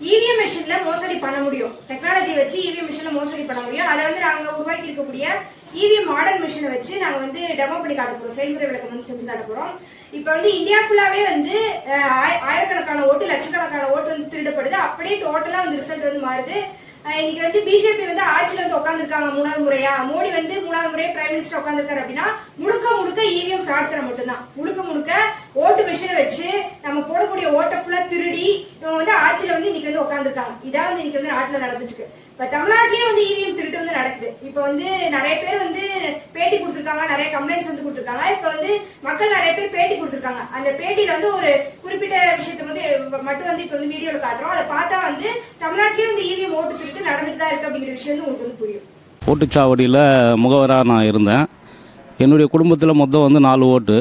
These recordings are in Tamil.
இவிஎம் மிஷின்ல மோசடி பண்ண முடியும். டெக்னாலஜி வச்சு இவிஎம் மிஷின்ல மோசடி பண்ண முடியும். அதை வந்து நாங்க உருவாக்கி இருக்கக்கூடிய இவிஎம் மாடர்ன் மிஷினை வச்சு நாங்க வந்து டெமோ பண்ணி காட்ட போறோம். செயல்முறை விளக்கம் வந்து செஞ்சு காட்ட போறோம். இப்போ வந்து இந்தியா ஃபுல்லாவே வந்து ஆயிரக்கணக்கான ஓட்டு லட்சக்கணக்கான ஓட்டு வந்து திருடப்படுது. அப்படியே டோட்டலா வந்து ரிசல்ட் வந்து மாறுது. இன்னைக்கு வந்து பிஜேபி வந்து ஆட்சியில வந்து உட்காந்துருக்காங்க மூணாவது முறையா. மோடி வந்து மூணாவது முறையே பிரைம் மினிஸ்டர் உட்காந்துருக்காரு அப்படின்னா முழுக்க முழுக்க இவிஎம் பிரார்த்தனை தர மட்டும்தான். முழுக்க முழுக்க ஓட்டு மிஷினை வச்சு நம்ம போடக்கூடிய ஓட்டை ஃபுல்லா திருடி இவங்க வந்து ஆட்சியில வந்து இன்னைக்கு வந்து உட்காந்துருக்காங்க இதான் வந்து இன்னைக்கு வந்து நாட்டுல நடந்துட்டு இருக்கு இப்ப தமிழ்நாட்டிலயும் வந்து இவிஎம் திருட்டு வந்து நடக்குது. இப்ப வந்து நிறைய பேர் வந்து பேட்டி கொடுத்துருக்காங்க நிறைய கம்ப்ளைண்ட்ஸ் வந்து கொடுத்துருக்காங்க. இப்ப வந்து மக்கள் நிறைய பேர் பேட்டி கொடுத்துருக்காங்க. அந்த பேட்டியில வந்து ஒரு குறிப்பிட்ட விஷயத்த வந்து மட்டும் வந்து இப்ப வந்து வீடியோல காட்டுறோம். அதை பார்த்தா வந்து தமிழ்நாட்டிலேயே வந்து இவிஎம் ஓட்டு திருட்டு நடந்துட்டு தான் இருக்கு அப்படிங்கிற விஷயம் வந்து உங்களுக்கு வந்து புரியும். ஓட்டுச்சாவடியில் முகவராக நான் இருந்தேன். என்னுடைய குடும்பத்தில் மொத்தம் வந்து நாலு ஓட்டு.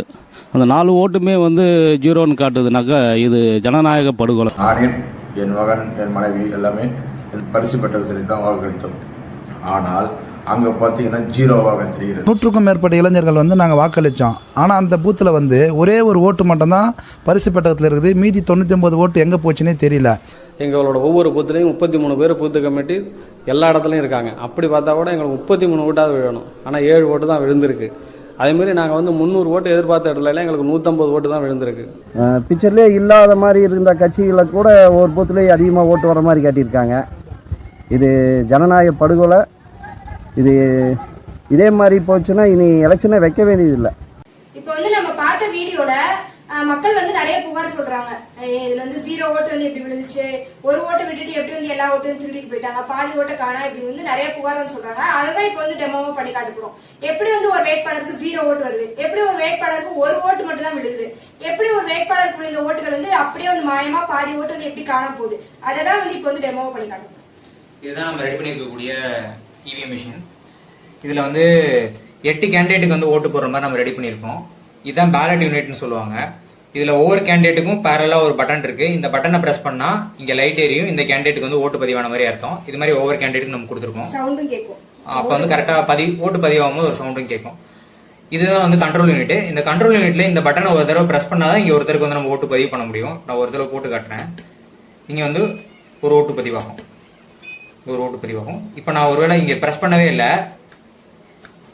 அந்த நாலு ஓட்டுமே வந்து ஜீரோன்னு காட்டுதுனாக்கா இது ஜனநாயக படுகொலை. நானே என் மகன் என் மனைவி எல்லாமே பரிசு பெற்றது சரி தான் வாக்களித்தோம். ஆனால் அங்கே பார்த்தீங்கன்னா ஜீரோவாக தெரிகிறது. நூற்றுக்கும் மேற்பட்ட இளைஞர்கள் வந்து நாங்கள் வாக்களித்தோம் ஆனால் அந்த பூத்தில் வந்து ஒரே ஒரு ஓட்டு மட்டும்தான் பரிசு பெட்டகத்தில் இருக்குது. மீதி தொண்ணூற்றி ஒம்பது ஓட்டு எங்கே போச்சுன்னே தெரியல. எங்களோட ஒவ்வொரு பூத்துலேயும் முப்பத்தி மூணு பேர் பூத்து கமிட்டி எல்லா இடத்துலையும் இருக்காங்க. அப்படி பார்த்தா கூட எங்களுக்கு முப்பத்தி மூணு ஓட்டாவது விழணும் ஆனால் ஏழு ஓட்டு தான் விழுந்திருக்கு. அதேமாரி நாங்கள் வந்து முந்நூறு ஓட்டு எதிர்பார்த்த இடத்துல எங்களுக்கு நூற்றம்பது ஓட்டு தான் விழுந்திருக்கு. பிக்சர்லேயே இல்லாத மாதிரி இருந்த கட்சிகளை கூட ஒரு பூத்துலேயே அதிகமாக ஓட்டு வர மாதிரி காட்டியிருக்காங்க. இது ஜனநாயக படுகொலை. இது இதே மாதிரி போச்சுன்னா இனி எலெக்ஷனே வைக்க வேண்டியதில்லை. இப்போ வந்து நம்ம பார்த்த வீடியோல மக்கள் வந்து நிறைய புகார் சொல்றாங்க. இதுல வந்து ஜீரோ ஓட்டு வந்து எப்படி விழுந்துச்சு ஒரு ஓட்டை விட்டுட்டு எப்படி வந்து எல்லா ஓட்டையும் திருடிட்டு போயிட்டாங்க பாதி ஓட்டை காணா இப்படி வந்து நிறைய புகார் வந்து சொல்றாங்க. அதை இப்போ வந்து டெமோவா பண்ணி காட்ட போறோம். எப்படி வந்து ஒரு வேட்பாளருக்கு ஜீரோ ஓட்டு வருது? எப்படி ஒரு வேட்பாளருக்கு ஒரு ஓட்டு மட்டும் தான் விழுகுது? எப்படி ஒரு வேட்பாளருக்கு விழுந்த ஓட்டுகள் வந்து அப்படியே வந்து மாயமா பாதி ஓட்டு வந்து எப்படி காணாம போகுது? அதை தான் வந்து இப்போ வந்து டெமோவா பண்ணி காட்டுறோம் இதுதான் நம்ம ரெடி பண்ணியிருக்கக்கூடிய இவிஎம் மிஷின் இதில் வந்து எட்டு கேண்டிடேட்டுக்கு வந்து ஓட்டு போடுற மாதிரி நம்ம ரெடி பண்ணியிருக்கோம். இதுதான் பேலட் யூனிட்னு சொல்லுவாங்க. இதில் ஒவ்வொரு கேண்டிடேட்டுக்கும் பேரலாக ஒரு பட்டன் இருக்கு. இந்த பட்டனை ப்ரெஸ் பண்ணால் இங்கே லைட் எரியும். இந்த கேண்டிடேட்டுக்கு வந்து ஓட்டு பதிவான மாதிரி அர்த்தம். இது மாதிரி ஒவ்வொரு கேண்டிடேட்டுக்கு நம்ம கொடுத்துருக்கோம். சவுண்டும் கேட்கும். அப்போ வந்து கரெக்டாக பதிவு ஓட்டு பதிவாகும் போது ஒரு சவுண்டும் கேட்கும். இதுதான் வந்து கண்ட்ரோல் யூனிட் இந்த கண்ட்ரோல் யூனிட்ல இந்த பட்டனை ஒரு தடவை ப்ரெஸ் பண்ணாதான் இங்கே ஒருத்தருக்கு வந்து நம்ம ஓட்டு பதிவு பண்ண முடியும். நான் ஒரு தடவை போட்டு காட்டுறேன். இங்கே வந்து ஒரு ஓட்டு பதிவாகும். ஒரு ஓட்டு பதிவாகும். இப்போ நான் ஒருவேளை இங்கே ப்ரெஸ் பண்ணவே இல்லை.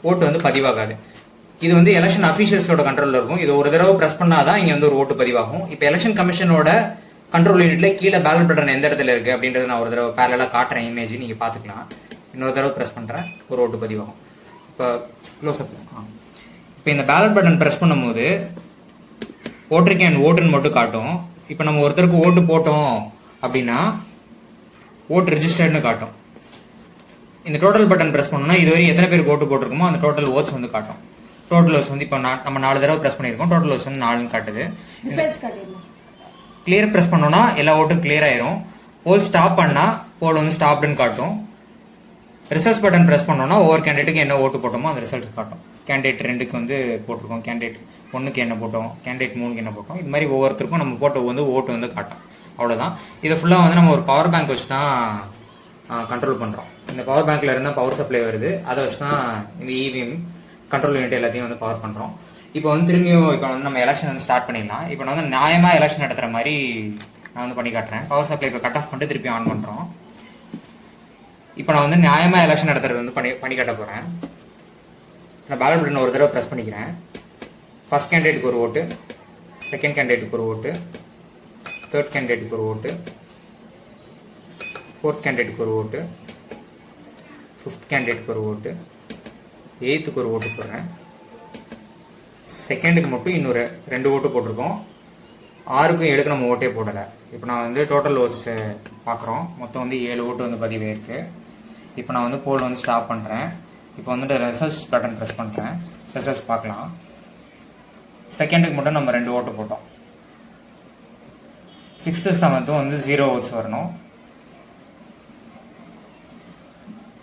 ஓட்டு வந்து பதிவாகாது. இது வந்து எலெக்ஷன் அஃபீஷியல்ஸோட கண்ட்ரோலில் இருக்கும். இது ஒரு தடவை ப்ரெஸ் பண்ணாதான் இங்கே வந்து ஒரு ஓட்டு பதிவாகும். இப்போ எலெக்ஷன் கமிஷனோட கண்ட்ரோல் யூனிட்ல கீழே பேலட் பட்டன் எந்த இடத்துல இருக்குது அப்படின்றத நான் ஒரு தடவை பேரலாக காட்டுறேன் இமேஜ் நீங்கள் பார்த்துக்கலாம். இன்னொரு தடவை ப்ரெஸ் பண்ணுறேன் ஒரு ஓட்டு பதிவாகும். இப்போ க்ளோஸ் அப் இப்போ இந்த பேலட் பட்டன் ப்ரெஸ் பண்ணும்போது ஓட்டர் கேன் ஓட்டுன்னு மட்டும் காட்டும். இப்போ நம்ம ஒருத்தருக்கு ஓட்டு போட்டோம் அப்படின்னா ஓட்டு ரெஜிஸ்டர்ட்னு காட்டும். இந்த டோட்டல் பட்டன் ப்ரெஸ் பண்ணோம்னா இதுவரை எத்தனை பேருக்கு ஓட்டு போட்டிருக்கோமோ அந்த டோட்டல் ஓட்ஸ் வந்து காட்டும். டோட்டல் ஓட்ஸ் வந்து இப்போ நம்ம நாலு தடவை ப்ரெஸ் பண்ணியிருக்கோம். டோட்டல் ஓட்ஸ் வந்து நாலுன்னு காட்டுது. கிளியர் ப்ரெஸ் பண்ணோம்னா எல்லா ஓட்டும் கிளியர் ஆயிரும். போல் ஸ்டாப் பண்ணா போல் வந்து ஸ்டாப்டுன்னு காட்டும். ரிசல்ட்ஸ் பட்டன் ப்ரெஸ் பண்ணோம்னா ஒவ்வொரு கேண்டிடேட்டுக்கு என்ன ஓட்டு போட்டோமோ அந்த ரிசல்ட்ஸ் காட்டும். கேண்டிடேட் ரெண்டுக்கு வந்து போட்டிருக்கோம். கேண்டிடேட் ஒன்றுக்கு என்ன போட்டோம்? கேண்டிடேட் மூணுக்கு என்ன போட்டோம்? இது மாதிரி ஒவ்வொருத்தருக்கும் நம்ம போட்ட வந்து ஓட்டு வந்து காட்டும். அவ்வளோதான் இதை ஃபுல்லாக வந்து நம்ம ஒரு பவர் பேங்க் வச்சு தான் கண்ட்ரோல் பண்ணுறோம் இந்த பவர் பேங்க்ல இருந்தால் பவர் சப்ளை வருது. அதை வச்சு தான் இந்த இவிஎம் கண்ட்ரோல் யூனிட் எல்லாத்தையும் வந்து பவர் பண்ணுறோம் இப்போ வந்து திரும்பியும் இப்போ வந்து நம்ம எலெக்ஷன் வந்து ஸ்டார்ட் பண்ணிடலாம். இப்போ நான் வந்து நியாயமாக எலெக்ஷன் நடத்துகிற மாதிரி நான் வந்து பண்ணி காட்டுறேன். பவர் சப்ளை இப்போ கட் ஆஃப் பண்ணிட்டு திருப்பி ஆன் பண்ணுறோம் இப்போ நான் வந்து நியாயமாக எலெக்ஷன் நடத்துறது வந்து பண்ணி பண்ணி காட்ட போகிறேன் நான் பேலட் பட்டன் ஒரு தடவை ப்ரெஸ் பண்ணிக்கிறேன். ஃபர்ஸ்ட் கேண்டிடேட்டுக்கு ஒரு ஓட்டு செகண்ட் கேண்டிடேட்டுக்கு ஒரு ஓட்டு தேர்ட் கேண்டிடேட்டுக்கு ஒரு ஓட்டு ஃபோர்த் கேண்டிடேட்டுக்கு ஒரு ஓட்டு ஃபிஃப்த் கேண்டிடேட்டுக்கு ஒரு ஓட்டு எயித்துக்கு ஒரு ஓட்டு போடுறேன். செகண்டுக்கு மட்டும் இன்னொரு ரெண்டு ஓட்டு போட்டிருக்கோம். ஆறுக்கும் ஏழுக்கு நம்ம ஓட்டே போடலை. இப்போ நான் வந்து டோட்டல் ஓட்ஸ் பார்க்குறோம் மொத்தம் வந்து ஏழு ஓட்டு வந்து பதிவே இருக்குது இப்போ நான் வந்து போல் வந்து ஸ்டாப் பண்ணுறேன் இப்போ வந்துட்டு ரிசல்ட்ஸ் பட்டன் ப்ரெஸ் பண்ணுறேன் ரிசல்ட்ஸ் பார்க்கலாம். செகண்டுக்கு மட்டும் நம்ம ரெண்டு ஓட்டு போட்டோம். சிக்ஸ்த்து செவன்த்தும் வந்து ஜீரோ ஓட்ஸ் வரணும்.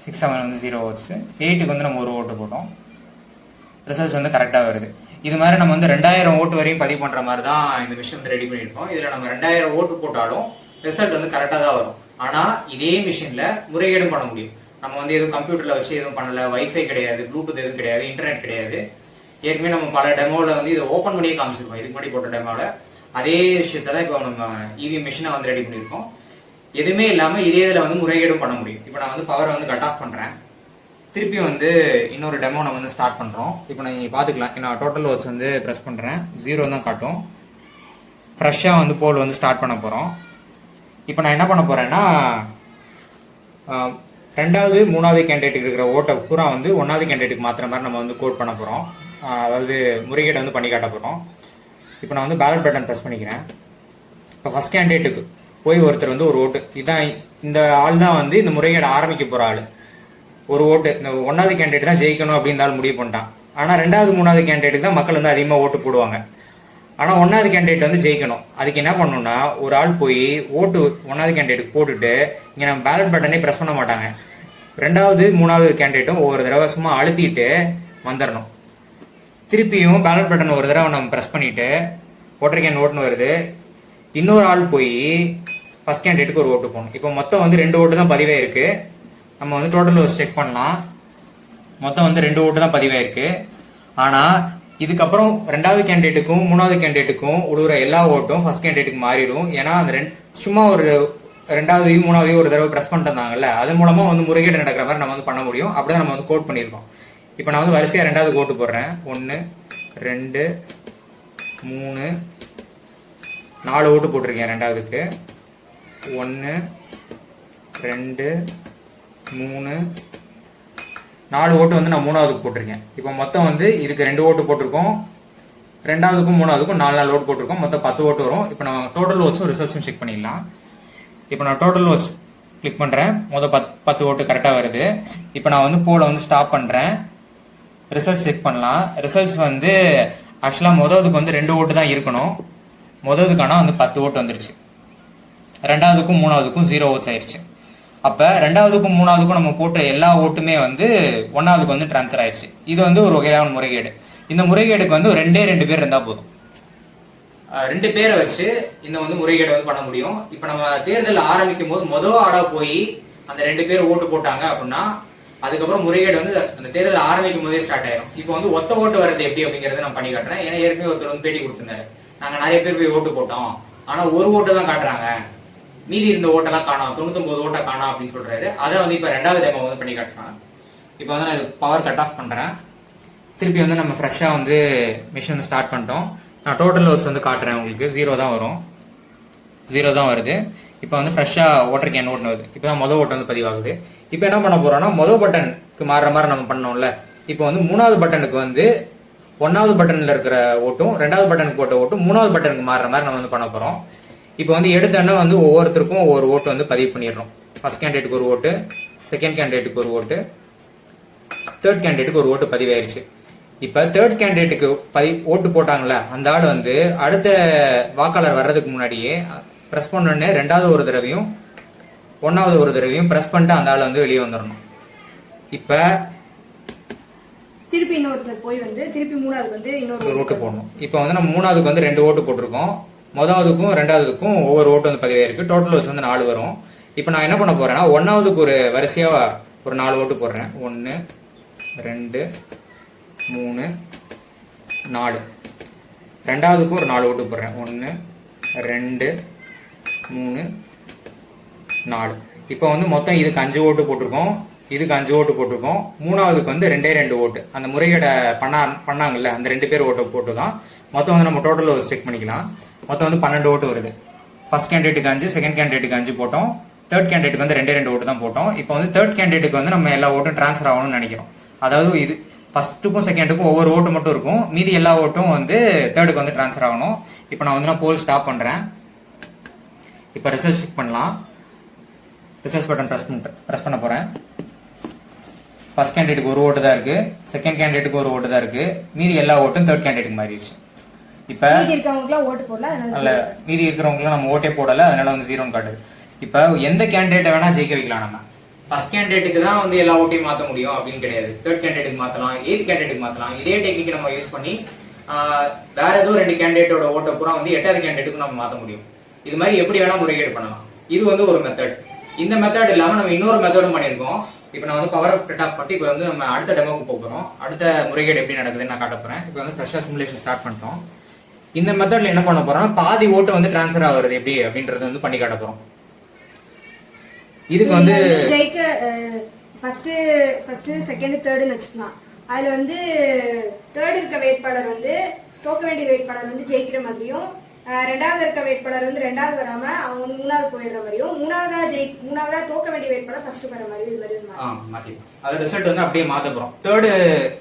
சிக்ஸ் செவன் வந்து ஜீரோ ஓட்ஸு எயிட்டுக்கு வந்து நம்ம ஒரு ஓட்டு போட்டோம். ரிசல்ட்ஸ் வந்து கரெக்டாக வருது. இது மாதிரி நம்ம வந்து ரெண்டாயிரம் ஓட்டு வரையும் பதிவு பண்ணுற மாதிரி தான் இந்த மிஷின் வந்து ரெடி பண்ணியிருக்கோம். இதில் நம்ம ரெண்டாயிரம் ஓட்டு போட்டாலும் ரிசல்ட் வந்து கரெக்டாக தான் வரும். ஆனால் இதே மிஷினில் முறைகேடும் பண்ண முடியும். நம்ம வந்து எதுவும் கம்ப்யூட்டரில் வச்சு எதுவும் பண்ணல. வைஃபை கிடையாது ப்ளூடூத் எதுவும் கிடையாது இன்டர்நெட் கிடையாது. ஏற்கனவே நம்ம பல டெமோவில் வந்து இதை ஓப்பன் பண்ணியே காமிச்சிருக்கோம். இதுக்கு முன்னாடி போட்ட டெமோவில் அதே விஷயத்தில் தான் இப்போ நம்ம இவி மிஷினை வந்து ரெடி பண்ணியிருக்கோம். எதுவுமே இல்லாமல் இதே இதில் வந்து முறைகேடும் பண்ண முடியும். இப்போ நான் வந்து பவரை வந்து கட் ஆஃப் பண்ணுறேன் திருப்பி வந்து இன்னொரு டெமோ நம்ம வந்து ஸ்டார்ட் பண்ணுறோம் இப்போ நீங்கள் பார்த்துக்கலாம் நான் டோட்டல் வாட்ச் வந்து ப்ரெஸ் பண்ணுறேன் ஜீரோ தான் காட்டும். ஃப்ரெஷ்ஷாக வந்து போல் வந்து ஸ்டார்ட் பண்ண போகிறோம் இப்போ நான் என்ன பண்ண போகிறேன்னா ரெண்டாவது மூணாவது கேண்டிடேட்டுக்கு இருக்கிற ஓட்டை பூரா வந்து ஒன்றாவது கேண்டிடேட்டுக்கு மாத்திர மாதிரி நம்ம வந்து கோட் பண்ண போகிறோம் அதாவது முறைகேடு வந்து பண்ணி காட்ட போகிறோம் இப்போ நான் வந்து பேலட் பட்டன் ப்ரெஸ் பண்ணிக்கிறேன். இப்போ ஃபர்ஸ்ட் கேண்டிடேட்டுக்கு போய் ஒருத்தர் வந்து ஒரு ஓட்டு இதான் இந்த ஆள் தான் வந்து இந்த முறைகேடு ஆரம்பிக்க போகிற ஆள். ஒரு ஓட்டு இந்த ஒன்றாவது கேண்டிடேட் தான் ஜெயிக்கணும் அப்படின்னு முடிவு பண்ணிட்டான். ஆனால் ரெண்டாவது மூணாவது கேண்டிடேட்டுக்கு தான் மக்கள் வந்து அதிகமாக ஓட்டு போடுவாங்க. ஆனால் ஒன்றாவது கேண்டிடேட் வந்து ஜெயிக்கணும். அதுக்கு என்ன பண்ணணும்னா ஒரு ஆள் போய் ஓட்டு ஒன்றாவது கேண்டிடேட்டுக்கு போட்டுட்டு இங்கே நம்ம பேலட் பட்டனே ப்ரெஸ் பண்ண மாட்டாங்க. ரெண்டாவது மூணாவது கேண்டிடேட்டும் ஒவ்வொரு தடவை சும்மா அழுத்திட்டு வந்துடணும் திருப்பியும் பேலட் பட்டன் ஒரு தடவை நம்ம ப்ரெஸ் பண்ணிட்டு ஓட்டர் கேன் ஓட்டுன்னு வருது. இன்னொரு ஆள் போய் ஃபர்ஸ்ட் கேண்டிடேட்டுக்கு ஒரு ஓட்டு போகணும் இப்போ மொத்தம் வந்து ரெண்டு ஓட்டு தான் பதிவே இருக்கு. நம்ம வந்து டோட்டல் செக் பண்ணலாம். மொத்தம் வந்து ரெண்டு ஓட்டு தான் பதிவாக இருக்குது ஆனால் இதுக்கப்புறம் ரெண்டாவது கேண்டிடேட்டுக்கும் மூணாவது கேண்டிடேட்டுக்கும் விடுற எல்லா ஓட்டும் ஃபர்ஸ்ட் கேண்டிடேட்டுக்கு மாறிடும் ஏன்னா அந்த ரெண்டு சும்மா ஒரு ரெண்டாவதையும் மூணாவதையும் ஒரு தடவை ப்ரெஸ் பண்ணிட்டு அது மூலமா வந்து முறைகேடு நடக்கிற மாதிரி நம்ம வந்து பண்ண முடியும். அப்படிதான் நம்ம வந்து கோட் பண்ணியிருக்கோம். இப்போ நான் வந்து வரிசையாக ரெண்டாவது கோட்டு போடுறேன். ஒன்று ரெண்டு மூணு நாலு ஓட்டு போட்டிருக்கேன் ரெண்டாவதுக்கு. ஒன்று ரெண்டு மூணு நாலு ஓட்டு வந்து நான் மூணாவதுக்கு போட்டிருக்கேன். இப்போ மொத்தம் வந்து இதுக்கு ரெண்டு ஓட்டு போட்டிருக்கோம். ரெண்டாவதுக்கும் மூணாவதுக்கும் நாலு நாலு ஓட்டு போட்டிருக்கோம். மொத்தம் பத்து ஓட்டு வரும். இப்போ நம்ம டோட்டல் ஓட்ஸும் ரிசல்ட்ஸும் செக் பண்ணிடலாம். இப்போ நான் டோட்டல் ஓட்ஸ் கிளிக் பண்ணுறேன் மொதல் பத் பத்து ஓட்டு கரெக்டாக வருது. இப்போ நான் வந்து போல வந்து ஸ்டாப் பண்ணுறேன் ரிசல்ட்ஸ் செக் பண்ணலாம். ரிசல்ட்ஸ் வந்து ஆக்சுவலாக மொதலுக்கு வந்து ரெண்டு ஓட்டு தான் இருக்கணும். மொதலுக்கான வந்து பத்து ஓட்டு வந்துருச்சு. ரெண்டாவதுக்கும் மூணாவதுக்கும் ஜீரோ ஓட்ஸ் ஆயிடுச்சு அப்போ ரெண்டாவதுக்கும் மூணாவதுக்கும் நம்ம போட்ட எல்லா ஓட்டுமே வந்து ஒன்றாவதுக்கு வந்து ட்ரான்ஸ்ஃபர் ஆயிடுச்சு இது வந்து ஒரு வகையான முறைகேடு. இந்த முறைகேடுக்கு வந்து ரெண்டே ரெண்டு பேர் இருந்தால் போதும். ரெண்டு பேரை வச்சு இந்த வந்து முறைகேடு வந்து பண்ண முடியும். இப்போ நம்ம தேர்தல் ஆரம்பிக்கும் போது மொதல் ஆடாக போய் அந்த ரெண்டு பேர் ஓட்டு போட்டாங்க அப்படின்னா அதுக்கப்புறம் முறைகேடு வந்து அந்த தேர்தல் ஆரம்பிக்கும் போதே ஸ்டார்ட் ஆயிரும். இப்போ வந்து ஒத்த ஓட்டு வர்றது எப்படி அப்படிங்கறத நான் பண்ணி காட்டுறேன். ஏன்னா ஏற்கனவே ஒருத்தர் வந்து பேட்டி கொடுத்திருந்தாரு. நாங்க நிறைய பேர் போய் ஓட்டு போட்டோம். ஆனா ஒரு ஓட்டு தான் காட்டுறாங்க. மீதி இருந்த ஓட்டெல்லாம் காணோம். தொண்ணூத்தொன்பது ஓட்டை காணோம் அப்படின்னு சொல்றாரு. அதை வந்து இப்ப ரெண்டாவது டெமோ வந்து பண்ணி காட்டுறாங்க இப்போ வந்து நான் பவர் கட் ஆஃப் பண்றேன். திருப்பி வந்து நம்ம ஃப்ரெஷ்ஷாக வந்து மிஷின் வந்து ஸ்டார்ட் பண்ணிட்டோம். நான் டோட்டல் ஒர்க்ஸ் வந்து காட்டுறேன் உங்களுக்கு. ஜீரோ தான் வரும். ஜீரோ தான் வருது. இப்போ வந்து ஃப்ரெஷ்ஷாக ஓட்டர் கேன் ஓட்டுனு வருது இப்போ தான் மொதல் ஓட்டு வந்து பதிவாகுது. இப்போ என்ன பண்ண போகிறோம்னா மொதல் பட்டனுக்கு மாறுற மாதிரி நம்ம பண்ணோம்ல. இப்போ வந்து மூணாவது பட்டனுக்கு வந்து ஒன்னாவது பட்டனில் இருக்கிற ஓட்டும் ரெண்டாவது பட்டனுக்கு போட்ட ஓட்டும் மூணாவது பட்டனுக்கு மாறுற மாதிரி நம்ம வந்து பண்ண போகிறோம் இப்போ வந்து எடுத்தோன்னா வந்து ஒவ்வொருத்தருக்கும் ஒவ்வொரு ஓட்டு வந்து பதிவு பண்ணிடுறோம். ஃபர்ஸ்ட் கேண்டிடேட்டுக்கு ஒரு ஓட்டு செகண்ட் கேண்டிடேட்டுக்கு ஒரு ஓட்டு தேர்ட் கேண்டிடேட்டுக்கு ஒரு ஓட்டு பதிவாயிருச்சு. இப்போ தேர்ட் கேண்டிடேட்டுக்கு பதி ஓட்டு போட்டாங்களே அந்த ஆடு வந்து அடுத்த வாக்காளர் வர்றதுக்கு முன்னாடியே பிரஸ் பண்ணோடனே ரெண்டாவது ஒரு தடவையும் ஒன்னாவது ஒரு தடவையும் பிரஸ் பண்ணிட்டு அந்த ஆள் வந்து வெளியே வந்துடணும் இப்ப திருப்பி இன்னொருத்தர் போய் வந்து திருப்பி மூணாவது வந்து இன்னொரு ஓட்டு போடணும். இப்போ வந்து நம்ம மூணாவதுக்கு வந்து ரெண்டு ஓட்டு போட்டிருக்கோம். முதலாவதுக்கும் ரெண்டாவதுக்கும் ஒவ்வொரு ஓட்டு வந்து பதிவாயிருக்கு டோட்டல் ஓட்ஸ் வந்து நாலு வரும். இப்போ நான் என்ன பண்ண போறேன்னா ஒன்னாவதுக்கு ஒரு வரிசையா ஒரு நாலு ஓட்டு போடுறேன். ஒன்று ரெண்டு மூணு நாலு. ரெண்டாவதுக்கும் ஒரு நாலு ஓட்டு போடுறேன். ஒன்று ரெண்டு மூணு நாலு. இப்போ வந்து மொத்தம் இதுக்கு அஞ்சு ஓட்டு போட்டிருக்கோம். இதுக்கு அஞ்சு ஓட்டு போட்டிருக்கோம். மூணாவதுக்கு வந்து ரெண்டே ரெண்டு ஓட்டு. அந்த முறைகேடை பண்ணா பண்ணாங்கல்ல அந்த ரெண்டு பேர் ஓட்டு போட்டு தான் மொத்தம் வந்து நம்ம டோட்டல் செக் பண்ணிக்கலாம். மொத்தம் வந்து பன்னெண்டு ஓட்டு வருது. ஃபர்ஸ்ட் கேண்டிடேட்டுக்கு அஞ்சு செகண்ட் கேண்டிடேட்டுக்கு அஞ்சு போட்டோம். தேர்ட் கேண்டிடேட்டுக்கு வந்து ரெண்டே ரெண்டு ஓட்டு தான் போட்டோம். இப்போ வந்து தேர்ட் கேண்டிடேட்டுக்கு வந்து நம்ம எல்லா ஓட்டும் ட்ரான்ஸ்ஃபர் ஆகணும்னு நினைக்கிறோம். அதாவது இது ஃபர்ஸ்ட்டுக்கும் செகண்டுக்கும் ஒவ்வொரு ஓட்டு மட்டும் இருக்கும். மீதி எல்லா ஓட்டும் வந்து தேர்டுக்கு வந்து ட்ரான்ஸ்ஃபர் ஆகணும். இப்போ நான் வந்து நான் போல் ஸ்டாப் பண்ணுறேன் இப்போ ரிசல்ட் செக் பண்ணலாம். ரிசல்ட் பட்டன் ப்ரெஸ் பண்ண ப்ரெஸ் பண்ண போகிறேன் ஃபர்ஸ்ட் கேண்டிடேட்டுக்கு ஒரு ஓட்டு தான் இருக்கு. செகண்ட் கேண்டிடேட்டுக்கு ஒரு ஓட்டு தான் இருக்கு. மீதி எல்லா ஓட்டும் தேர்ட் கேண்டிடேட்டுக்கு மாறிடுச்சு. இப்போ மீதி இருக்கவங்களுக்குலாம் ஓட்டு போடல அல்ல மீதி இருக்கிறவங்களும் நம்ம ஓட்டே போடல அதனால வந்து ஜீரோன்னு காட்டுது. இப்போ எந்த கேண்டிடேட்டை வேணா ஜெயிக்க வைக்கலாம் நம்ம. ஃபர்ஸ்ட் கேண்டிடேட்டுக்கு தான் வந்து எல்லா ஓட்டையும் மாற்ற முடியும் அப்படின்னு கிடையாது. தேர்ட் கேண்டிடேட்டுக்கு மாற்றலாம் எய்த் கேண்டிடேட்டுக்கு மாற்றலாம் இதே டெக்னிக் நம்ம யூஸ் பண்ணி வேற ஏதோ ரெண்டு கேண்டிடேட்டோட ஓட்டை பூரா வந்து எட்டாவது கேண்டிடேட்டுக்கு நம்ம மாற்ற முடியும். இது மாதிரி எப்படி வேணா முறைகேடு பண்ணலாம். இது வந்து ஒரு மெத்தட் இந்த மெத்தட் இல்லாம நம்ம இன்னொரு மெத்தடும் பண்ணியிருக்கோம். இப்போ நான் வந்து பவர் கட் ஆஃப் பண்ணி இப்போ வந்து நம்ம அடுத்த டெமோக்கு போகிறோம் அடுத்த முறைகேடு எப்படி நடக்குதுன்னு நான் காட்ட இப்போ வந்து ஃப்ரெஷ்ஷாக சிமுலேஷன் ஸ்டார்ட் பண்ணிட்டோம். இந்த மெத்தட்ல என்ன பண்ண போறோம்னா பாதி ஓட்டு வந்து ட்ரான்ஸ்ஃபர் ஆகுறது எப்படி அப்படின்றது வந்து பண்ணி காட்ட போகிறோம் இதுக்கு வந்து ஜெயிக்க ஃபர்ஸ்ட் ஃபர்ஸ்ட் செகண்ட் தேர்டுன்னு வச்சுக்கலாம். அதுல வந்து தேர்ட் இருக்க வேட்பாளர் வந்து தோக்க வேண்டிய வேட்பாளர் வந்து ஜெயிக்கிற மாதிரியும் ரெண்டாவது இருக்க வேட்பாளர் வந்து ரெண்டாவது வராம அவங்க வந்து மூணாவது போயிடுற மாதிரியும் மூணாவதா ஜெயி மூணாவதா தோக்க வேண்டிய வேட்பாளர் ஃபர்ஸ்ட் வர மாதிரி இது மாதிரி ஆ, மாத்திக்கலாம். அது ரிசல்ட் வந்து அப்படியே மாத்த போறோம். தேர்டு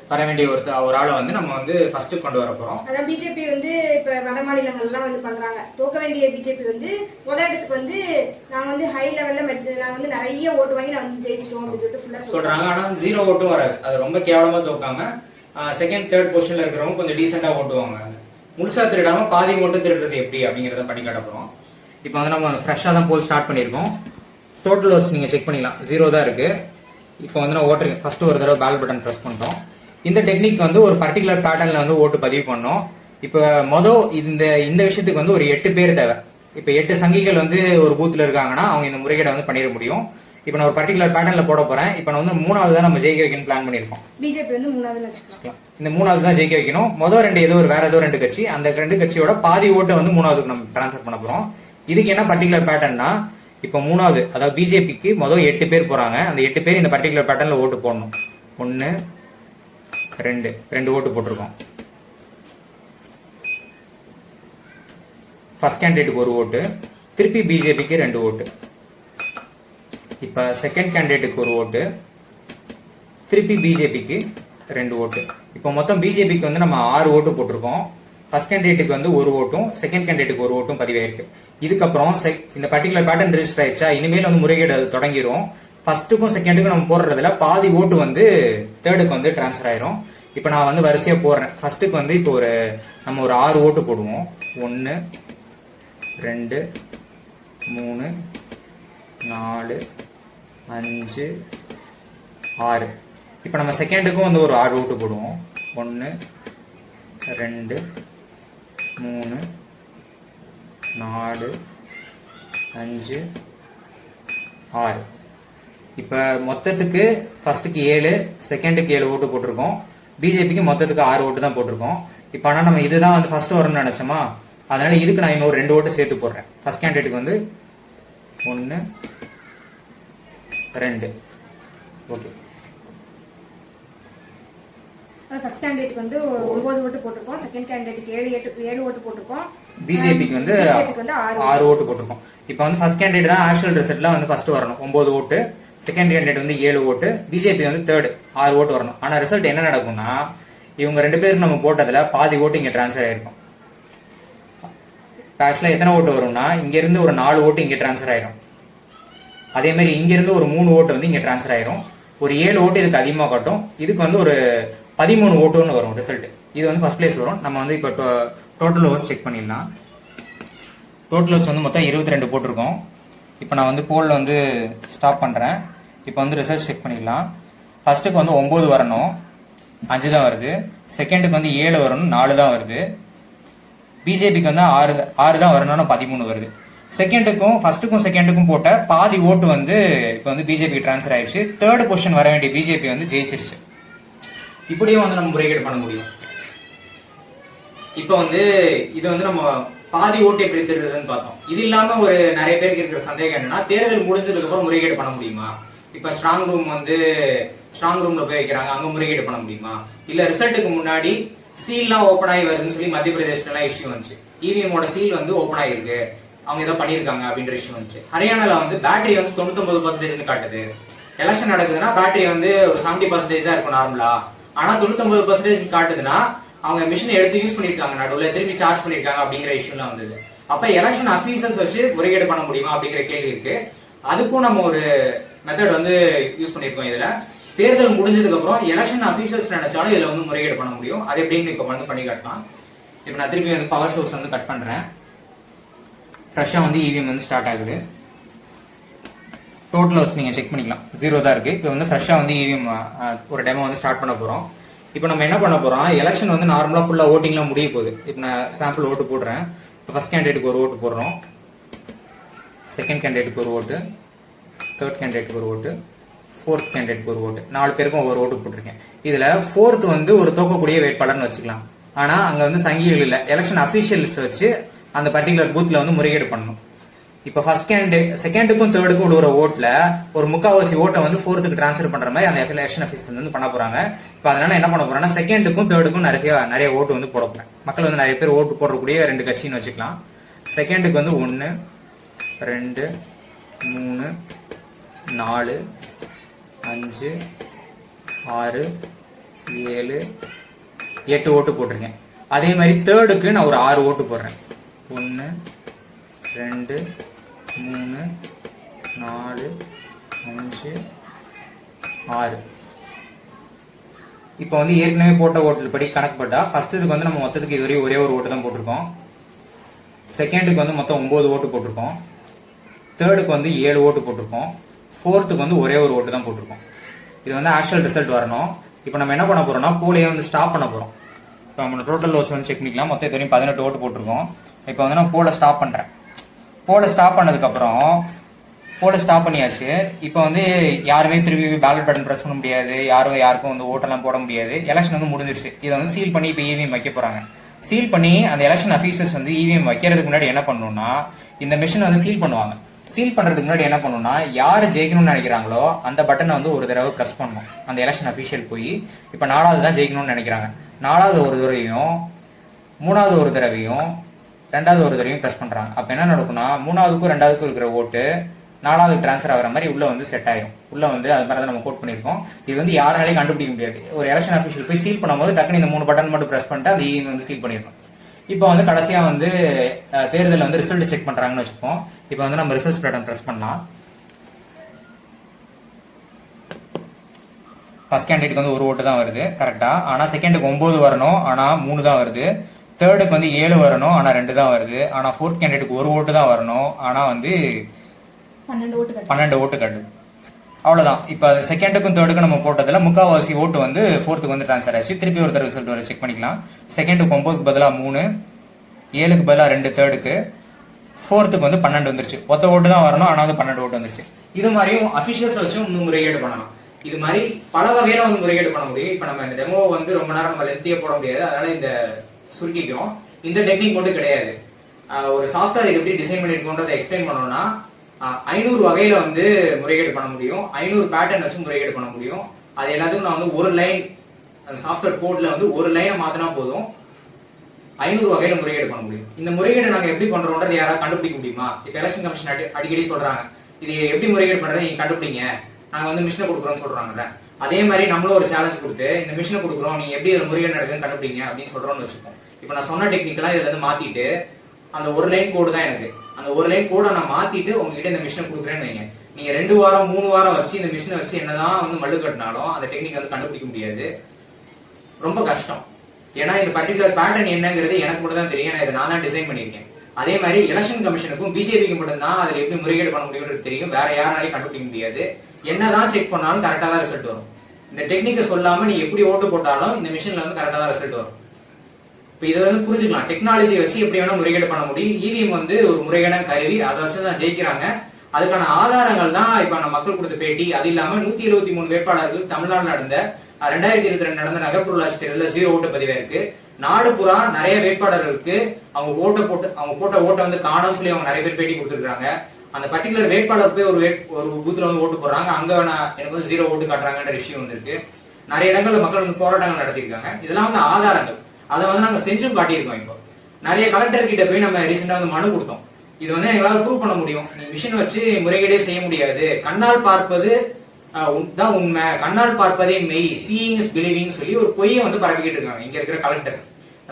வர வேண்டிய ஒரு ஒரு ஆளை வந்து நம்ம வந்து ஃபர்ஸ்ட் கொண்டு வர போறோம். அதான் பிஜேபி வந்து இப்ப வட மாநிலங்கள்லாம் வந்து பண்றாங்க. தோக்க வேண்டிய பிஜேபி வந்து முதல் இடத்துக்கு வந்து நாங்க வந்து ஹை லெவல்ல நாங்க வந்து நிறைய ஓட்டு வாங்கி நான் வந்து ஜெயிச்சிட்டோம் அப்படின்னு சொல்லிட்டு ஃபுல்லா சொல்றாங்க. சொல்றாங்க. ஆனா ஜீரோ ஓட்டும் வராது. அது ரொம்ப கேவலமா தோக்காம செகண்ட் தேர்ட் பொசிஷன்ல இருக்கிறவங்க கொஞ்சம் டீசெண்டா ஓட்டுவாங்க. முழுசா திருடாம பாதி ஓட்டு திருடுறது எப்படி அப்படிங்கறத பண்ணி காட்ட போறோம் இப்போ வந்து நம்ம ஃப்ரெஷ்ஷா தான் போல் ஸ்டார்ட் பண்ணியிருக்கோம். டோட்டல் வச்சு நீங்க செக் பண்ணிக்கலாம். ஜீரோ தான் இருக்கு. இப்போ வந்து நான் ஓட்டுறேன். ஃபர்ஸ்ட் ஒரு தடவை பேல் பட்டன் ப்ரெஸ் பண்ணிட்டோம். இந்த டெக்னிக் வந்து ஒரு பர்டிகுலர் பேட்டர்ன்ல வந்து ஓட்டு பதிவு பண்ணோம். இப்போ மொதல் இந்த இந்த விஷயத்துக்கு வந்து ஒரு எட்டு பேர் தேவை. இப்போ எட்டு சங்கிகள் வந்து ஒரு பூத்துல இருக்காங்கன்னா அவங்க இந்த முறைகேடை வந்து பண்ணிட முடியும். இப்போ நான் ஒரு பர்டிகுலர் பேட்டர்ன்ல போட போறேன். இப்போ நான் வந்து மூணாவது தான் நம்ம ஜெயிக்க வைக்கணும் பிளான் பண்ணியிருக்கோம். பிஜேபி வந்து மூணாவதுன்னு வச்சுக்கலாம். இந்த மூணாவது தான் ஜெயிக்க வைக்கணும். மொதல் ரெண்டு ஏதோ ஒரு வேற ஏதோ ரெண்டு கட்சி. அந்த ரெண்டு கட்சியோட பாதி ஓட்டை வந்து மூணாவதுக்கு நம்ம ட்ரான்ஸ்ஃபர் பண்ண போறோம். இதுக்கு என்ன பர்டிகுலர் பேட்டர்னா இப்போ மூணாவது அதாவது பிஜேபிக்கு மொதல் எட்டு பேர் போறாங்க. அந்த எட்டு பேர் இந்த பர்டிகுலர் பேட்டர்ன்ல ஓட்டு போடணும். ஒன்னு ரெண்டு. ரெண்டு ஓட்டு போட்டிருக்கோம். ஃபர்ஸ்ட் கேண்டிடேட்டுக்கு ஒரு ஓட்டு. திருப்பி பிஜேபிக்கு ரெண்டு ஓட்டு. இப்போ செகண்ட் கேண்டிடேட்டுக்கு ஒரு ஓட்டு. திருப்பி பிஜேபிக்கு ரெண்டு ஓட்டு. இப்போ மொத்தம் பிஜேபிக்கு வந்து நம்ம ஆறு ஓட்டு போட்டிருக்கோம். ஃபர்ஸ்ட் கேண்டிடேட்டுக்கு வந்து ஒரு ஓட்டும் செகண்ட் கேண்டிடேட்டுக்கு ஒரு ஓட்டும் பதிவாயிருக்கு. இதுக்கப்புறம் இந்த பர்டிகுலர் பேட்டர்ன் ரிஜிஸ்டர் ஆயிடுச்சா இனிமேல் வந்து முறைகேடு தொடங்கிடும் தொடங்கிரும். ஃபர்ஸ்ட்டுக்கும் செகண்டுக்கும் நம்ம போடுறதுல பாதி ஓட்டு வந்து தேர்டுக்கு வந்து ட்ரான்ஸ்ஃபர் ஆயிரும். இப்போ நான் வந்து வரிசையாக போடுறேன். ஃபர்ஸ்ட்டுக்கு வந்து இப்போ ஒரு நம்ம ஒரு ஆறு ஓட்டு போடுவோம். ஒன்று ரெண்டு மூணு நாலு அஞ்சு ஆறு. இப்போ நம்ம செகண்டுக்கும் வந்து ஒரு ஆறு ஓட்டு போடுவோம். ஒன்று ரெண்டு மூணு நாலு அஞ்சு ஆறு. இப்போ மொத்தத்துக்கு ஃபஸ்ட்டுக்கு ஏழு செகண்டுக்கு ஏழு ஓட்டு போட்டிருக்கோம். பிஜேபிக்கு மொத்தத்துக்கு ஆறு ஓட்டு தான் போட்டிருக்கோம். இப்போ ஆனால் நம்ம இதுதான் வந்து ஃபர்ஸ்ட் வரும்னு நினச்சோமா? அதனால இதுக்கு நான் இன்னொரு ரெண்டு ஓட்டு சேர்த்து போடுறேன். ஃபர்ஸ்ட் கேண்டிடேட்டுக்கு வந்து ஒன்று ரெண்டு. ஓகே ஃபர்ஸ்ட் கேண்டிடேட் வந்து ஒன்பது ஓட்டு போட்டிருக்கோம். செகண்ட் கேண்டிடேட்டுக்கு ஏழு எட்டு ஏழு ஓட்டு போட்டிருக்கோம். பிஜேபிக்கு வந்து ஆறு ஓட்டு. போட்டிருக்கோம். இப்போ வந்து ஃபர்ஸ்ட் கேண்டிடேட் தான் ஆக்சுவல் ரிசல்ட்ல வந்து ஃபர்ஸ்ட் வரணும். ஒன்பது ஓட்டு. செகண்ட் கேண்டிடேட் வந்து ஏழு ஓட்டு. பிஜேபி வந்து தேர்ட் ஆறு ஓட்டு வரணும். ஆனா ரிசல்ட் என்ன நடக்கும்னா இவங்க ரெண்டு பேருக்கு நம்ம போட்டதுல பாதி ஓட்டு இங்க டிரான்ஸ்ஃபர் ஆயிருக்கும். ஆக்சுவலா எத்தனை ஓட்டு வரும்னா இங்க இருந்து ஒரு நாலு ஓட்டு இங்க டிரான்ஸ்ஃபர் ஆயிரும். அதே மாதிரி இங்க இருந்து ஒரு மூணு ஓட்டு வந்து இங்க டிரான்ஸ்ஃபர் ஆயிரும். ஒரு ஏழு ஓட்டு இதுக்கு அதிகமா காட்டும். இதுக்கு வந்து ஒரு பதிமூணு ஓட்டுன்னு வரும் ரிசல்ட் இது வந்து ஃபர்ஸ்ட் பிளேஸ் வரும். நம்ம வந்து இப்போ டோட்டல் ஓட்ஸ் செக் பண்ணிடலாம். டோட்டல் ஓட்ஸ் வந்து மொத்தம் இருபத்தி ரெண்டு போட்டிருக்கோம். இப்போ நான் வந்து போலில் வந்து ஸ்டாப் பண்ணுறேன் இப்போ வந்து ரிசல்ட் செக் பண்ணிடலாம். ஃபர்ஸ்ட்டுக்கு வந்து ஒம்பது வரணும். அஞ்சு தான் வருது. செகண்டுக்கு வந்து ஏழு வரணும். நாலு தான் வருது. பிஜேபிக்கு வந்து ஆறு ஆறு தான் வரணும்னு பதிமூணு வருது. செகண்டுக்கும் ஃபர்ஸ்ட்டுக்கும் செகண்டுக்கும் போட்ட பாதி ஓட்டு வந்து இப்போ வந்து பிஜேபி ட்ரான்ஸ்ஃபர் ஆயிடுச்சு. தேர்ட் பொசிஷன் வர வேண்டிய பிஜேபி வந்து ஜெயிச்சிருச்சு. இப்படியும் வந்து நம்ம முறைகேடு பண்ண முடியும். இப்போ வந்து இது வந்து நம்ம பாதி ஓட்டு எப்படி பார்த்தோம். இது இல்லாம ஒரு நிறைய பேருக்கு இருக்கிற சந்தேகம் என்னன்னா தேர்தல் முடிஞ்சதுக்கு அப்புறம் முறைகேடு பண்ண முடியுமா? இப்ப ஸ்ட்ராங் ரூம் வந்து ஸ்ட்ராங் ரூம்ல போய் வைக்கிறாங்க அங்க முறைகேடு பண்ண முடியுமா? இல்ல ரிசல்ட்டுக்கு முன்னாடி சீல்லாம் ஓப்பன் ஆகி வருதுன்னு சொல்லி மத்திய பிரதேஷ்ல எல்லாம் இஷ்யூ வந்துச்சு. இவிஎமோட சீல் வந்து ஓப்பன் ஆகிருக்கு அவங்க ஏதோ பண்ணியிருக்காங்க அப்படின்ற இஷ்யூ வந்துச்சு. ஹரியானால வந்து பேட்டரி வந்து தொண்ணூத்தொன்பது பர்சன்டேஜ் காட்டுது. எலெக்ஷன் நடக்குதுன்னா பேட்டரி வந்து ஒரு செவன்டி பர்சன்டேஜ் தான் இருக்கும் நார்மலா ஆனா தொண்ணூத்தொன்பது பர்சன்டேஜ் காட்டுதுன்னா அவங்க மிஷினை எடுத்து யூஸ் பண்ணிருக்காங்க நடுவில் திரும்பி சார்ஜ் பண்ணிருக்காங்க அப்படிங்கிற இஷ்யூலாம் வந்தது. அப்ப எலெக்ஷன் அஃபீஷியல்ஸ் வச்சு முறைகேடு பண்ண முடியுமா அப்படிங்கிற கேள்வி இருக்கு. அதுக்கும் நம்ம ஒரு மெத்தட் வந்து யூஸ் பண்ணிருக்கோம் இதுல. தேர்தல் முடிஞ்சதுக்கு அப்புறம் எலெக்ஷன் அஃபீஷியல்ஸ் நினைச்சாலும் இதுல வந்து முறைகேடு பண்ண முடியும். அது எப்படின்னு இப்ப வந்து பண்ணி காட்டலாம். இப்ப நான் திரும்பி வந்து பவர் சோர்ஸ் வந்து கட் பண்றேன். ஃப்ரெஷ்ஷாக வந்து இவிஎம் வந்து ஸ்டார்ட் ஆகுது. டோட்டல் வச்சு நீங்கள் செக் பண்ணிக்கலாம். ஜீரோ தான் இருக்குது இப்போ வந்து ஃப்ரெஷ்ஷாக வந்து இவிஎம் ஒரு டெமோ வந்து ஸ்டார்ட் பண்ண போகிறோம் இப்போ நம்ம என்ன பண்ண போகிறோம் எலெக்ஷன் வந்து நார்மலாக ஃபுல்லாக ஓட்டிங்லாம் முடிய போகுது. இப்போ நான் சாம்பிள் ஓட்டு போடுறேன். இப்போ ஃபர்ஸ்ட் கேண்டிடேட்டுக்கு ஒரு ஓட்டு போடுறோம். செகண்ட் கேண்டிடேட்டுக்கு ஒரு ஓட்டு தேர்ட் கேண்டிடேட்டுக்கு ஒரு ஓட்டு ஃபோர்த் கேண்டிடேட்டுக்கு ஒரு ஓட்டு நாலு பேருக்கும் ஒரு ஓட்டு போட்டிருக்கேன். இதில் ஃபோர்த் வந்து ஒரு தோக்கக்கூடிய வேட்பாளர்னு வச்சுக்கலாம். ஆனால் அங்கே வந்து சங்கிகள் இல்லை எலெக்ஷன் அபிஷியல்ஸ் வச்சு அந்த பர்டிகுலர் பூத்தில் வந்து முறைகேடு பண்ணணும். இப்போ ஃபர்ஸ்ட் கேண்டிடேட் செகண்டுக்கும் தேர்டுக்கும் உள்ள ஓட்டில் ஒரு முக்காவாசி ஓட்டை வந்து ஃபோர்த்துக்கு ட்ரான்ஸ்ஃபர் பண்ணுற மாதிரி அந்த எலெக்ஷன் அஃபீஸ் வந்து பண்ண போகிறாங்க இப்போ அதனால என்ன பண்ண போகிறோம்னா செகண்டுக்கும் தேர்டுக்கும் நிறைய நிறைய ஓட்டு வந்து போட போகிறேன் மக்கள் வந்து நிறைய பேர் ஓட்டு போடக்கூடிய ரெண்டு கட்சின்னு வச்சுக்கலாம். செகண்டுக்கு வந்து ஒன்று ரெண்டு மூணு நாலு அஞ்சு ஆறு ஏழு எட்டு ஓட்டு போட்டிருக்கேன். அதே மாதிரி தேர்டுக்கு நான் ஒரு ஆறு ஓட்டு போடுறேன். ஒன்று ரெண்டு மூணு நாலு அஞ்சு ஆறு. இப்போ வந்து ஏற்கனவே போட்ட ஓட்டல் படி கணக்கு போட்டா இதுக்கு வந்து நம்ம மொத்தத்துக்கு இதுவரையும் ஒரே ஒரு ஓட்டு தான் போட்டிருக்கோம். செகண்டுக்கு வந்து மொத்தம் ஒம்பது ஓட்டு போட்டிருக்கோம். தேர்டுக்கு வந்து ஏழு ஓட்டு போட்டிருக்கோம். ஃபோர்த்துக்கு வந்து ஒரே ஒரு ஓட்டு தான் போட்டிருக்கோம். இது வந்து ஆக்சுவல் ரிசல்ட் வரணும். இப்போ நம்ம என்ன பண்ண போறோம்னா போலியை வந்து ஸ்டாப் பண்ண போறோம். இப்போ நம்ம டோட்டல் ஓட்ஸ் வந்து செக் பண்ணிக்கலாம். மொத்தம் இது வரையும் பதினெட்டு ஓட்டு போட்டிருக்கோம். இப்போ வந்து நான் போலை ஸ்டாப் பண்றேன். போட ஸ்டாப் பண்ணதுக்கப்புறம் போட ஸ்டாப் பண்ணியாச்சு. இப்போ வந்து யாருமே திருப்பி பேலட் பட்டன் ப்ரெஸ் பண்ண முடியாது. யாரும் யாருக்கும் வந்து ஓட்டெல்லாம் போட முடியாது. எலெக்ஷன் வந்து முடிஞ்சிருச்சு. இதை வந்து சீல் பண்ணி இப்போ இவிஎம் வைக்க போறாங்க. சீல் பண்ணி அந்த எலெக்ஷன் அஃபீஷியல்ஸ் வந்து இவிஎம் வைக்கிறதுக்கு முன்னாடி என்ன பண்ணணும்னா இந்த மிஷினை வந்து சீல் பண்ணுவாங்க. சீல் பண்றதுக்கு முன்னாடி என்ன பண்ணணும்னா யார் ஜெயிக்கணும்னு நினைக்கிறாங்களோ அந்த பட்டனை வந்து ஒரு தடவை ப்ரெஸ் பண்ணணும். அந்த எலெக்ஷன் அஃபீஷியல் போய் இப்போ நாலாவது தான் ஜெயிக்கணும்னு நினைக்கிறாங்க. நாலாவது ஒரு தடவையும் மூணாவது ஒரு தடவையும் ரெண்டாவது ஒரு தடவையும் ப்ரெஸ் பண்ணுறாங்க அப்போ என்ன நடக்கும்னா மூணாவதுக்கும் ரெண்டாவதுக்கும் இருக்கிற ஓட்டு நாலாவது ட்ரான்ஸ்ஃபர் ஆகிற மாதிரி உள்ளே வந்து செட் ஆயிடும் உள்ளே வந்து அது மாதிரி தான் நம்ம கோட் பண்ணியிருக்கோம். இது வந்து யாராலையும் கண்டுபிடிக்க முடியாது. ஒரு எலெக்ஷன் அஃபீஷியல் போய் சீல் பண்ணும்போது டக்குனு இந்த மூணு பட்டன் மட்டும் ப்ரெஸ் பண்ணிட்டு அது EVM வந்து சீல் பண்ணிடணும். இப்போ வந்து கடைசியாக வந்து தேர்தலில் வந்து ரிசல்ட் செக் பண்ணுறாங்கன்னு வச்சுப்போம். இப்போ வந்து நம்ம ரிசல்ட்ஸ் பட்டன் ப்ரெஸ் பண்ணலாம். ஃபர்ஸ்ட் கேண்டிடேட் வந்து ஒரு ஓட்டு தான் வருது. கரெக்டாக ஆனால் செகண்டுக்கு ஒம்பது வரணும். ஆனால் மூணு தான் வருது. தேர்டுக்கு வந்து ஏழு வரணும் ஆனா ரெண்டு தான் வருது. ஆனா ஃபோர்த் கேண்டிடேட்டுக்கு ஒரு ஓட்டு தான் வரணும். ஆனா வந்து பன்னெண்டு ஓட்டு கட்டு. அவ்வளவுதான். இப்ப செகண்டுக்கும் தேர்டுக்கும் நம்ம போட்டதுல முக்காவாசி ஓட்டு வந்து ஃபோர்த்துக்கு வந்து ட்ரான்ஸ்ஃபர் ஆச்சு திருப்பி ஒரு தடவை ரிசல்ட் வர செக் பண்ணிக்கலாம். செகண்டுக்கு ஒன்பதுக்கு பதிலா மூணு ஏழுக்கு பதிலா ரெண்டு தேர்டுக்கு ஃபோர்த்துக்கு வந்து பன்னெண்டு வந்துருச்சு. ஒத்த ஓட்டு தான் வரணும் ஆனா வந்து பன்னெண்டு ஓட்டு வந்துருச்சு. இது மாதிரியும் அபிஷியல்ஸ் வச்சும் வந்து முறைகேடு பண்ணலாம். இது மாதிரி பல வகையில வந்து முறைகேடு பண்ண முடியும். இப்ப நம்ம இந்த டெமோ வந்து ரொம்ப நேரம் நம்ம லென்த்தியா போட முடியாது. அதனால இந்த சுருக்கிக்கிறோம். இந்த டெக்னிக் மட்டும் கிடையாது. ஒரு சாஃப்ட்வேர் எப்படி டிசைன் பண்ணிருக்கோன்றதை எக்ஸ்பிளைன் பண்ணோம்னா ஐநூறு வகையில வந்து முறைகேடு பண்ண முடியும். ஐநூறு பேட்டர்ன் வச்சு முறைகேடு பண்ண முடியும். அது எல்லாத்துக்கும் நான் வந்து ஒரு லைன் அந்த சாஃப்ட்வேர் கோட்ல வந்து ஒரு லைனை மாத்தினா போதும். ஐநூறு வகையில முறைகேடு பண்ண முடியும். இந்த முறைகேடு நாங்க எப்படி பண்றோம்ன்றது யாராவது கண்டுபிடிக்க முடியுமா? இப்ப எலெக்ஷன் கமிஷன் அடிக்கடி சொல்றாங்க. இது எப்படி முறைகேடு பண்றதை நீங்க கண்டுபிடிங்க. நாங்க வந்து மிஷினை கொடுக்குறோம்னு சொல்றாங்கல்ல. அதே மாதிரி நம்மளும் ஒரு சேலஞ்ச் கொடுத்து இந்த மிஷினை கொடுக்குறோம் நீ எப்படி ஒரு முறைகேடு நடக்குதுன்னு கண்டுபிடிங்க அப்படின்னு சொல்றோம்னு வச்சுப்போம். இப்போ நான் சொன்ன டெக்னிக்கெல்லாம் இதுல இருந்து மாத்திட்டு அந்த ஒரு லைன் கோடு தான் எனக்கு. அந்த ஒரு லைன் கோடை நான் மாத்திட்டு உங்ககிட்ட இந்த மிஷினை கொடுக்குறேன்னு வைங்க. நீங்க ரெண்டு வாரம் மூணு வாரம் வச்சு இந்த மிஷினை வச்சு என்னதான் வந்து மல்லு கட்டினாலும் அந்த டெக்னிக் வந்து கண்டுபிடிக்க முடியாது. ரொம்ப கஷ்டம். ஏன்னா இந்த பர்டிகுலர் பேட்டர்ன் என்னங்கிறது எனக்கு மட்டும் தான் தெரியும். இதை நான் தான் டிசைன் பண்ணியிருக்கேன். அதே மாதிரி எலெக்ஷன் கமிஷனுக்கும் பிஜேபிக்கு மட்டும்தான் அதில் எப்படி முறைகேடு பண்ண முடியும்னு தெரியும். வேற யாராலையும் கண்டுபிடிக்க முடியாது. என்னதான் செக் பண்ணாலும் கரெக்டா தான் ரிசல்ட் வரும். இந்த டெக்னிக்கை சொல்லாம நீ எப்படி ஓட்டு போட்டாலும் இந்த மிஷின்ல வந்து கரெக்டா தான் ரிசல்ட் வரும். இப்ப இதை வந்து புரிஞ்சுக்கலாம். டெக்னாலஜி வச்சு எப்படி வேணா முறைகேடு பண்ண முடியும். இவிஎம் வந்து ஒரு முறைகேடான கருவி. அதை வச்சு தான் ஜெயிக்கிறாங்க. அதுக்கான ஆதாரங்கள் தான் இப்ப நம்ம மக்கள் கொடுத்த பேட்டி. அது இல்லாம நூத்தி எழுபத்தி மூணு வேட்பாளர்கள் தமிழ்நாடு நடந்த ரெண்டாயிரத்தி இருபத்தி ரெண்டு நடந்த நகர்ப்புள்ளாட்சி தேர்தலில் ஜீரோ ஓட்டு பதிவா இருக்கு நாடு புறா நிறைய வேட்பாளர்களுக்கு அவங்க ஓட்ட போட்டு அவங்க போட்ட ஓட்டை வந்து காணும் சொல்லி அவங்க நிறைய பேர் பேட்டி கொடுத்துருக்காங்க அந்த பர்டிகுலர் வேட்பாளர் போய் ஒரு வேட் ஒரு பூத்துல வந்து ஓட்டு போடுறாங்க. அங்க நான் எனக்கு வந்து ஜீரோ ஓட்டு காட்டுறாங்கன்ற விஷயம் வந்திருக்கு நிறைய இடங்கள்ல மக்கள் வந்து போராட்டங்கள் நடத்திருக்காங்க இதெல்லாம் வந்து ஆதாரங்கள். அதை வந்து நாங்க செஞ்சும் காட்டியிருக்கோம் இப்போ. நிறைய கலெக்டர் கிட்ட போய் நம்ம ரீசெண்டா வந்து மனு கொடுத்தோம். இது வந்து எங்களால ப்ரூவ் பண்ண முடியும். மிஷின் வச்சு முறைகேடே செய்ய முடியாது. கண்ணால் பார்ப்பது தான் உண்மை. கண்ணால் பார்ப்பதே மெய். சீயிங் இஸ் பிலீவிங் சொல்லி ஒரு பொய்யை வந்து பரப்பிக்கிட்டு இருக்காங்க. இங்க இருக்கிற கலெக்டர்ஸ்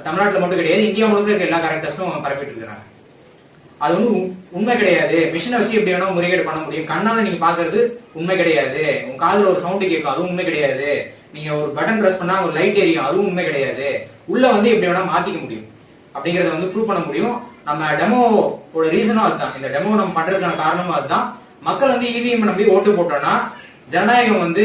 தமிழ்நாட்டுல மட்டும் கிடையாது. இந்தியா முழுக்க இருக்க எல்லா கலெக்டர்ஸும் பரப்பிட்டு இருக்காங்க அது வந்து உண்மை கிடையாது. மிஷினை வச்சு எப்படி வேணா முறைகேடு பண்ண முடியும். கண்ணால நீங்க பாக்குறது உண்மை கிடையாது. உங்க காதுல ஒரு சவுண்ட் கேட்கும் அதுவும் உண்மை கிடையாது. நீங்க ஒரு பட்டன் ப்ரெஸ் பண்ணா ஒரு லைட் எரியும் அதுவும் உண்மை கிடையாது. உள்ள வந்து எப்படி வேணா மாத்திக்க முடியும். அப்படிங்கறத வந்து ப்ரூவ் பண்ண முடியும். நம்ம டெமோவோட ரீசனும் அதுதான். இந்த டெமோ நம்ம பண்றதுக்கான காரணமும் அதுதான். மக்கள் வந்து இவிஎம் நம்பி ஓட்டு போட்டோம்னா ஜனநாயகம் வந்து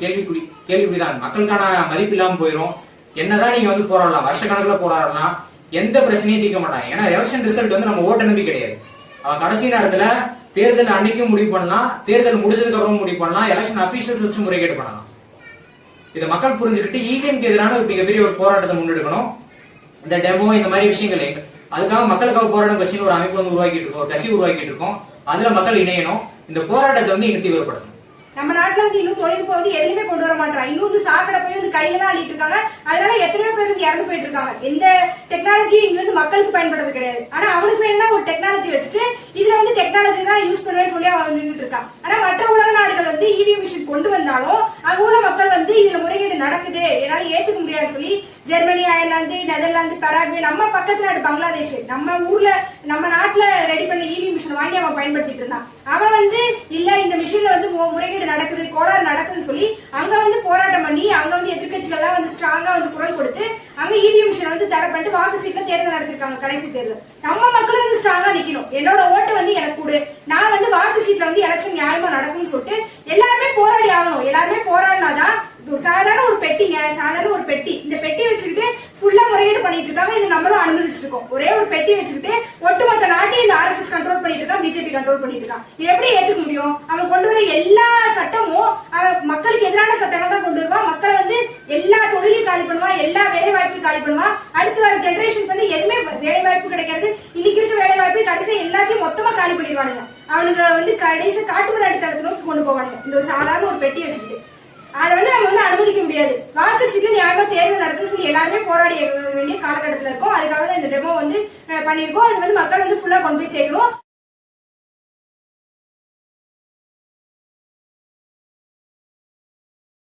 கேள்விக்குறி கேள்விக்குறிதான். மக்களுக்கான மதிப்பு இல்லாம போயிடும் என்னதான் நீங்க வந்து போராடலாம். வருஷ கணக்குல போராடலாம். எந்த பிரச்சனையும் தீர்க்க மாட்டாங்க. ஏன்னா எலெக்ஷன் ரிசல்ட் வந்து நம்ம ஓட்ட நம்பி கிடையாது. அவன் கடைசி நேரத்துல தேர்தல் அன்னைக்கும் முடிவு பண்ணலாம் தேர்தல் முடிஞ்சதுக்கு அப்புறம் முடிவு பண்ணலாம் எலெக்ஷன் அபிஷியல்ஸ் வச்சு முறைகேடு பண்ணலாம். இதை மக்கள் புரிஞ்சுக்கிட்டு இவிஎம்க்கு எதிரான ஒரு மிகப்பெரிய ஒரு போராட்டத்தை முன்னெடுக்கணும். இந்த டெமோ இந்த மாதிரி விஷயங்கள். அதுக்காக மக்களுக்காக போராட்டம் கட்சின்னு ஒரு அமைப்பு வந்து உருவாக்கிட்டு இருக்கோம் கட்சி உருவாக்கிட்டு இருக்கோம். அதுல மக்கள் இணையணும். இந்த போராட்டத்தை வந்து இன்னும் தீவிரப்படுத்தணும். நம்ம நாட்டுல வந்து இன்னும் தொழில்நுட்பம் வந்து எதுவுமே கொண்டு வர மாட்டாங்க இன்னும் வந்து சாக்கடை போய் வந்து கையில தான் அள்ளிட்டு இருக்காங்க. அதனால எத்தனையோ பேர் வந்து இறந்து போயிட்டு இருக்காங்க. எந்த டெக்னாலஜியும் இங்க வந்து மக்களுக்கு பயன்படுறது கிடையாது. ஆனா அவனுக்கு வேணும்னா ஒரு டெக்னாலஜி வச்சுட்டு இதுல வந்து டெக்னாலஜி தான் யூஸ் பண்ணுவேன்னு சொல்லி அவன் நின்றுட்டு இருக்கான். ஆனா மற்ற உலக நாடுகள் வந்து இவி மிஷின் கொண்டு வந்தாலும் அங்க உள்ள மக்கள் வந்து இதுல முறைகேடு நடக்குது. என்னால ஏத்துக்க முடியாதுன்னு சொல்லி ஜெர்மனி அயர்லாந்து நெதர்லாந்து பராகுவே நம்ம பக்கத்து நாடு பங்களாதேஷ். நம்ம ஊர்ல நம்ம நாட்டுல ரெடி பண்ண இவி மிஷின் வாங்கி அவன் பயன்படுத்திட்டு இருந்தான். அவன் வந்து இல்ல இந்த மிஷின்ல வந்து முறைகேடு நடக்குது கோளாறு நடக்குதுன்னு சொல்லி அங்க வந்து போராட்டம் பண்ணி அங்க வந்து எதிர்க்கட்சிகள்லாம் வந்து ஸ்ட்ராங்கா வந்து குரல் கொடுத்து அங்க இவிஎம் மிஷினை வந்து தடை பண்ணிட்டு வாக்கு சீட்ல தேர்தல் நடத்திருக்காங்க கடைசி தேர்தல். நம்ம மக்களும் வந்து ஸ்ட்ராங்கா நிக்கணும். என்னோட ஓட்டு வந்து எனக்கு கொடு. நான் வந்து வாக்கு சீட்ல வந்து எலெக்ஷன் நியாயமா நடக்கும்னு சொல்லிட்டு எல்லாருமே போராடி ஆகணும். எல்லாருமே போராடினாதான் சாதாரண ஒரு பெட்டிங்க சாதாரண ஒரு பெட்டி. இந்த பெட்டி வச்சுக்கிட்டு ஃபுல்லா முறையீடு பண்ணிட்டு இருக்காங்க. இது நம்மளும் அனுமதிச்சிருக்கோம். ஒரே ஒரு பெட்டி வச்சுக்கிட்டு ஒட்டுமொத்த நாட்டையும் இந்த ஆர்எஸ்எஸ் கண்ட்ரோல் பண்ணிட்டு கண்ட்ரோல் பண்ணிட்டு இருக்கான்? இது எப்படி ஏத்துக்க முடியும்? அவன் கொண்டு வர எல்லா சட்டமும் அவன் மக்களுக்கு எதிரான சட்டங்கள் தான் கொண்டு வருவான் மக்களை வந்து எல்லா தொழிலையும் காலி பண்ணுவான் எல்லா வேலை வாய்ப்பையும் காலி பண்ணுவான் அடுத்து வர ஜென்ரேஷனுக்கு வந்து எதுவுமே வேலை வாய்ப்பு கிடைக்காது. இன்னைக்கு இருக்க வேலை வாய்ப்பு கடைசி எல்லாத்தையும் மொத்தமா காலி பண்ணிடுவானுங்க. அவனுங்க வந்து கடைசி காட்டுமர அடித்தளத்தை நோக்கி கொண்டு போவானுங்க. இந்த ஒரு சாதாரண ஒரு பெட்டி வச்சுக்கிட்டு. அதை வந்து நம்ம வந்து அனுமதிக்க முடியாது. வாக்கு சீட்டு நியாயமா தேர்தல் நடத்துன்னு சொல்லி எல்லாருமே போராடி வேண்டிய காலகட்டத்தில் இருக்கும். அதுக்காக தான் இந்த டெமோ வந்து பண்ணியிருக்கோம். அது வந்து மக்கள் வந்து ஃபுல்லா கொண்டு போய் சேர்க்கணும்.